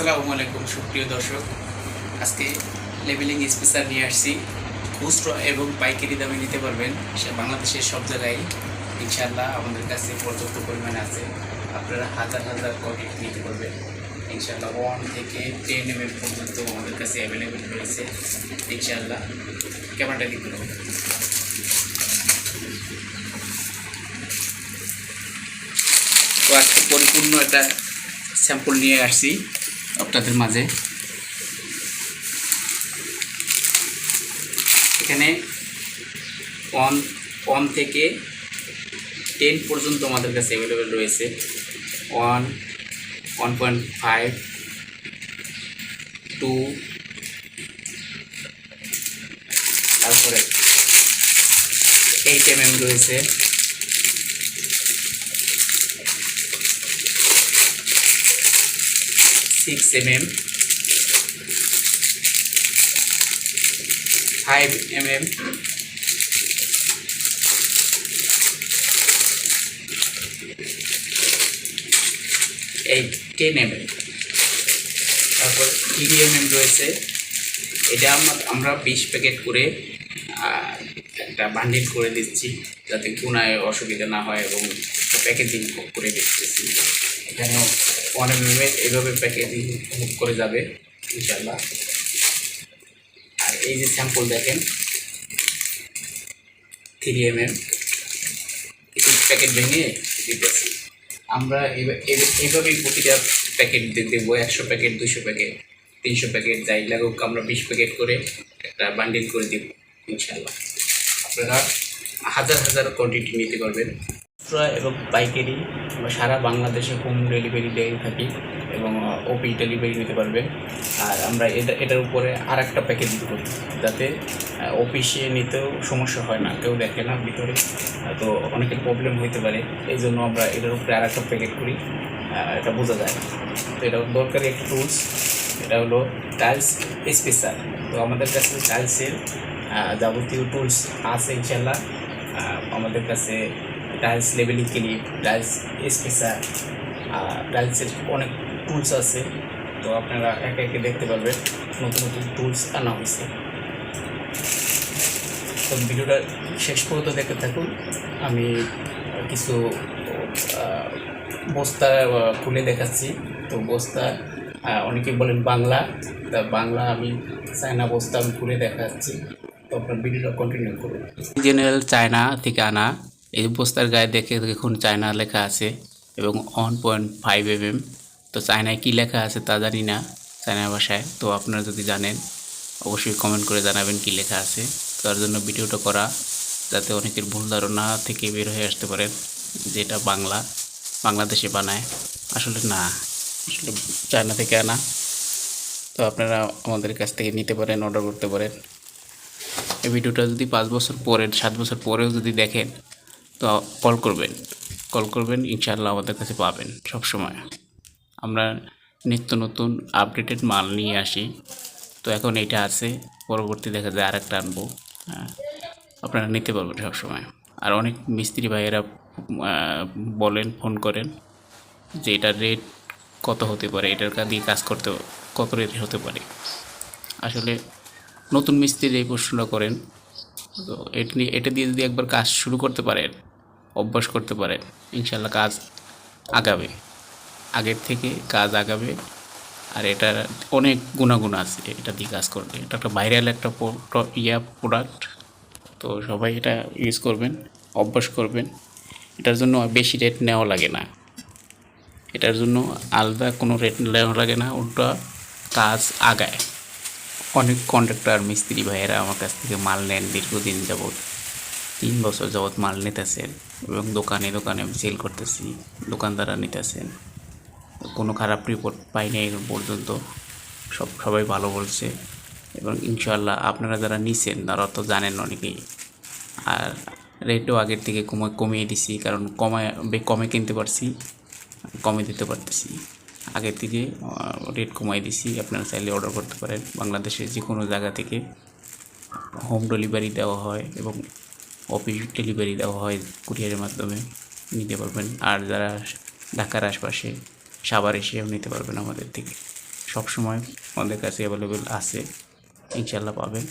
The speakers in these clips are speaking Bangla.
আসসালামু আলাইকুম, সুপ্রিয় দর্শক। আজকে লেবেলিং স্পেশাল নিয়ে আসছি। খুচরো এবং পাইকারি দামে নিতে পারবেন। সে বাংলাদেশের সব জায়গায় ইনশাল্লাহ আমাদের কাছে পর্যাপ্ত পরিমাণে আছে। আপনারা হাজার হাজার কোয়ান্টিটি নিতে পারবেন। ইনশাল্লাহ ওয়ান থেকে টেন এম এম পর্যন্ত আমাদের কাছে অ্যাভেলেবেল রয়েছে। ইনশাল্লাহ ক্যামেরাটা দিতে হবে পরিপূর্ণ একটা স্যাম্পল নিয়ে আসছি। আপনাদের মাঝে। এখানে ওয়ান ওয়ান থেকে টেন পর্যন্ত আমাদের কাছে অ্যাভেলেবেল রয়েছে। One one point five two তারপরে এইট এম এম রয়েছে। Six M M five M M এই টেন এম এম তারপর থ্রি এম এম রয়েছে। এটা আমরা বিশ প্যাকেট করে একটা বান্ডিল করে দিচ্ছি, যাতে গুনায় অসুবিধা না হয় এবং প্যাকেজিং করে দিচ্ছি। এখানেও অনেক এইভাবে প্যাকেজিং করে যাবে ইনশাল্লাহ আর এই যে স্যাম্পল দেখেন থ্রি এম এম প্যাকেট ভেঙে দিতেছি। আমরা এইভাবেই প্রতিটা প্যাকেট দেবো, একশো প্যাকেট দুশো প্যাকেট তিনশো প্যাকেট যাই লাগুক, আমরা বিশ প্যাকেট করে একটা বান্ডিল করে দেব ইনশাল্লাহ আপনারা হাজার হাজার কোয়ান্টিটি নিতে পারবেন। খুচরা এবং পাইকারি সারা বাংলাদেশে হোম ডেলিভারি দিয়ে থাকি এবং ওপি ডেলিভারি নিতে পারবেন আর আমরা এটা, এটার উপরে আর একটা প্যাকেজ করি যাতে অফিসে নিতেও সমস্যা হয় না, কেউ দেখে না ভিতরে। তো অনেকের প্রবলেম হইতে পারে এই জন্য আমরা এটার উপরে আর একটা প্যাকেট করি এটা বোঝা যায়। তো এটা দরকারি একটা টুলস এটা হলো টাইলস স্পেশাল তো আমাদের কাছে টাইলসের যাবতীয় টুলস আছে ইনশাল্লাহ আমাদের কাছে tiles levelling clip tiles special টাইলসের অনেক টুলস আছে। তো আপনারা একে একে দেখতে পারবেন নতুন নতুন টুলস আনা হয়েছে। তো ভিডিওটা শেষ পর্যন্ত দেখতে থাকুন। আমি কিছু বস্তা খুলে দেখাচ্ছি। তো বস্তা অনেকে বলেন বাংলা। তা বাংলা আমি চায়না বস্তা আমি খুলে দেখাচ্ছি। আপনার ভিডিওটা কন্টিনিউ করুন। জেনারেল চায়না থেকে আনা এই বস্তার গায়ে দেখে দেখুন চায়না লেখা আছে এবং one point five M M তো চায়নায় কী লেখা আছে তা জানি না চায়না ভাষায়। তো আপনারা যদি জানেন, অবশ্যই কমেন্ট করে জানাবেন কী লেখা আছে। তার জন্য ভিডিওটা করা, যাতে অনেকের ভুল ধারণা থেকে বের হয়ে আসতে পারেন, যেটা বাংলা, বাংলাদেশে বানায়। আসলে না, আসলে চায়না থেকে আনা। তো আপনারা আমাদের কাছ থেকে নিতে পারেন অর্ডার করতে পারেন। এই ভিডিওটা যদি পাঁচ বছর পরে, সাত বছর পরেও যদি দেখেন, তো কল করবেন। কল করবেন, ইনশাআল্লাহ আমাদের কাছে পাবেন সব সময় আমরা নিত্য নতুন আপডেটেড মাল নিয়ে আসি। তো এখন এইটা আছে, পরবর্তী দেখা যায় আর একটা আনব। হ্যাঁ আপনারা নিতে পারবেন সবসময়। আর অনেক মিস্ত্রি ভাইয়েরা বলেন, ফোন করেন যে এটার রেট কত হতে পারে, এটার দিয়ে কাজ করতে, কত রেট হতে পারে। আসলে নতুন মিস্ত্রি এই প্রশ্নটা করেন। তো এটা নিয়ে এটা দিয়ে যদি একবার কাজ শুরু করতে পারেন, অভ্যাস করতে পারেন ইনশাল্লাহ কাজ আগাবে। আগের থেকে কাজ আগাবে। আর এটার অনেক গুণাগুণ আছে এটা দিয়ে কাজ করবে এটা একটা ভাইরাল একটা ইয়া প্রোডাক্ট তো সবাই এটা ইউজ করবেন, অভ্যাস করবেন। এটার জন্য বেশি রেট নেওয়া লাগে না। এটার জন্য আলাদা কোনো রেট নেওয়া লাগে না ওটা কাজ আগায়। অনেক কন্ট্রাক্টর মিস্ত্রি ভাইয়েরা আমার কাছ থেকে মাল নেন দীর্ঘদিন যাবৎ। তিন বছর যাবৎ মাল নিতেছেন এবং দোকানে দোকানে আমি সেল করতেছি, দোকানদাররা নিতেছেন। কোনো খারাপ রিপোর্ট পাইনি এখন পর্যন্ত। সব, সবাই ভালো বলছে এবং ইনশাল্লাহ আপনারা যারা নিছেন তারা তো জানেন অনেকেই। আর রেটও আগের থেকে কমে, কমিয়ে দিছি, কারণ কমায়, বে- কমে কিনতে পারছি, কমে দিতে পারতেছি। আগের থেকে রেট কমাই দিছি। আপনারা চাইলে অর্ডার করতে পারেন। বাংলাদেশের যে কোনো জায়গা থেকে হোম ডেলিভারি দেওয়া হয় এবং অফিস ডেলিভারি দেওয়া হয় কুরিয়ারের মাধ্যমে নিতে পারবেন। আর যারা ঢাকার আশপাশে সাভার এসেও নিতে পারবেন আমাদের থেকে। সবসময় আমাদের কাছে অ্যাভেলেবেল আছে। ইনশাল্লাহ পাবেন।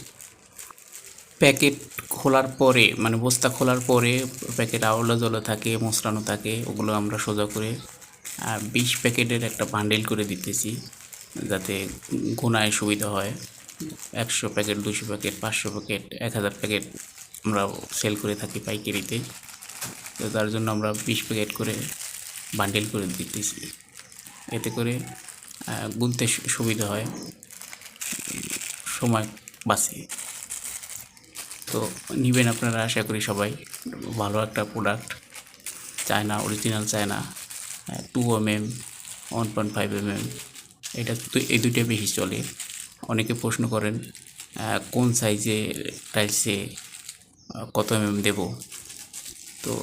প্যাকেট খোলার পরে মানে বস্তা খোলার পরে প্যাকেট আওলা জলে থাকে মোসরানো থাকে, ওগুলো আমরা সোজা করে বিশ প্যাকেটের একটা বান্ডেল করে দিতেছি, যাতে গোনায় সুবিধা হয়। একশো প্যাকেট, দুশো প্যাকেট, পাঁচশো প্যাকেট, এক হাজার প্যাকেট আমরা সেল করে থাকি পাইকারিতে। তো তার জন্য আমরা বিশ প্যাকেট করে বান্ডেল করে দিতেছি। এতে করে গুনতে সুবিধা হয়। সময় বাঁচে। তো নেবেন আপনারা, আশা করি সবাই। ভালো একটা product China original China two M M one point five M M এটা তো এই দুইটা বেশি চলে। অনেকে প্রশ্ন করেন কোন সাইজে টাইলসে কত এম এম দেবো? তো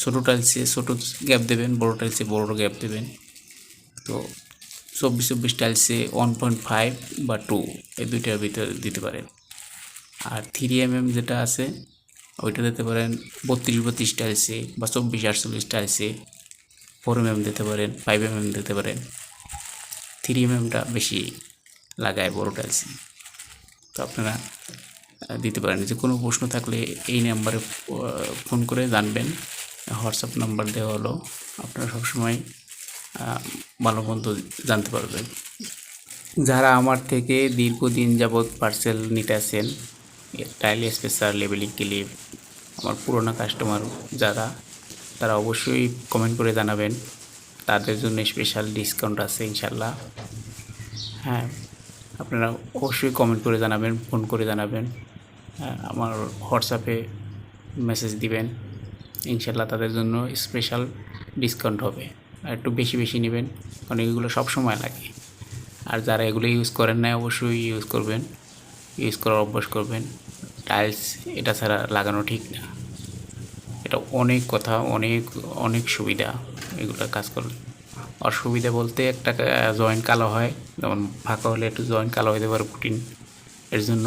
ছোটো টাইলসে ছোটো গ্যাপ দেবেন, বড়ো টাইলসে বড় গ্যাপ দেবেন। তো চব্বিশ চব্বিশ টাইলসে ওয়ান পয়েন্ট ফাইভ বা টু এই দুইটার ভিতরে দিতে পারেন। আর থ্রি এম এম যেটা আছে, ওইটা দিতে পারেন বত্রিশ বত্রিশ টাইলসে বা চব্বিশ আটচল্লিশ টাইলসে ফোর এম দিতে পারেন ফাইভ এম দিতে পারেন। থ্রি এম এমটা বেশি লাগায় বড় টাইলসে তো আপনারা দিতে পারেন। যে কোনো প্রশ্ন থাকলে এই নাম্বারে ফোন করে জানবেন। হোয়াটসঅ্যাপ নাম্বার দেওয়া হলো। আপনারা সবসময় ভালো মন্দ জানতে পারবেন। যারা আমার থেকে দীর্ঘদিন যাবৎ পার্সেল নিতে আসেন টাইল স্পেশাল লেবেলিং ক্লিপ আমার পুরোনো কাস্টমার যারা তারা অবশ্যই কমেন্ট করে জানাবেন। তাদের জন্য স্পেশাল ডিসকাউন্ট আছে ইনশাল্লাহ। হ্যাঁ আপনারা অবশ্যই কমেন্ট করে জানাবেন ফোন করে জানাবেন। হ্যাঁ, আমার হোয়াটসঅ্যাপে মেসেজ দিবেন। ইনশাল্লাহ তাদের জন্য স্পেশাল ডিসকাউন্ট হবে। আর একটু বেশি বেশি নেবেন কারণ এগুলো সব সময় লাগে। আর যারা এগুলো ইউজ করেন না অবশ্যই ইউজ করবেন। ইউজ করার অভ্যাস করবেন। টাইলস এটা ছাড়া লাগানো ঠিক না। এটা অনেক কথা, অনেক অনেক সুবিধা এগুলো কাজ করলে। অসুবিধা বলতে একটা জয়েন্ট কালো হয়, যেমন ফাঁকা হলে একটু জয়েন্ট কালো হতে পারে পুটিন। এর জন্য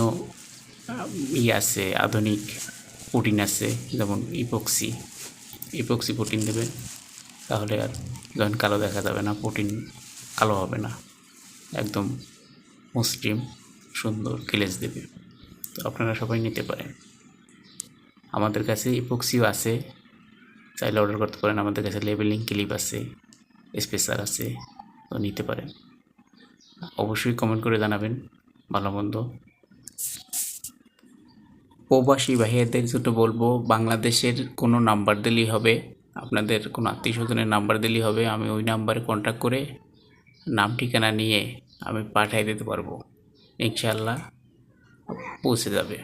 ই আছে, আধুনিক পুটিন আছে, যেমন ইপক্সি ইপক্সি পুটিন দেবেন তাহলে আর জয়েন্ট কালো দেখা যাবে না, পুটিন কালো হবে না। একদম মসৃণ, সুন্দর ক্লেজ দেবে। তো আপনারা সবাই নিতে পারেন। আমাদের কাছে ইপক্সিও আছে। চাইলে অর্ডার করতে পারেন। আমাদের কাছে লেবেলিং ক্লিপ আছে স্পেসার আছে, তো নিতে পারেন। অবশ্যই কমেন্ট করে জানাবেন, ভালো মন্দ। প্রবাসী ভাইয়াদের জন্য বলব, বাংলাদেশের কোনো নাম্বার দিলেই হবে, আপনাদের কোনো আত্মীয় স্বজনের নাম্বার দিলেই হবে, আমি ওই নাম্বারে কন্ট্যাক্ট করে নাম ঠিকানা নিয়ে আমি পাঠিয়ে দিতে পারব। ইনশাল্লাহ পৌঁছে যাবে।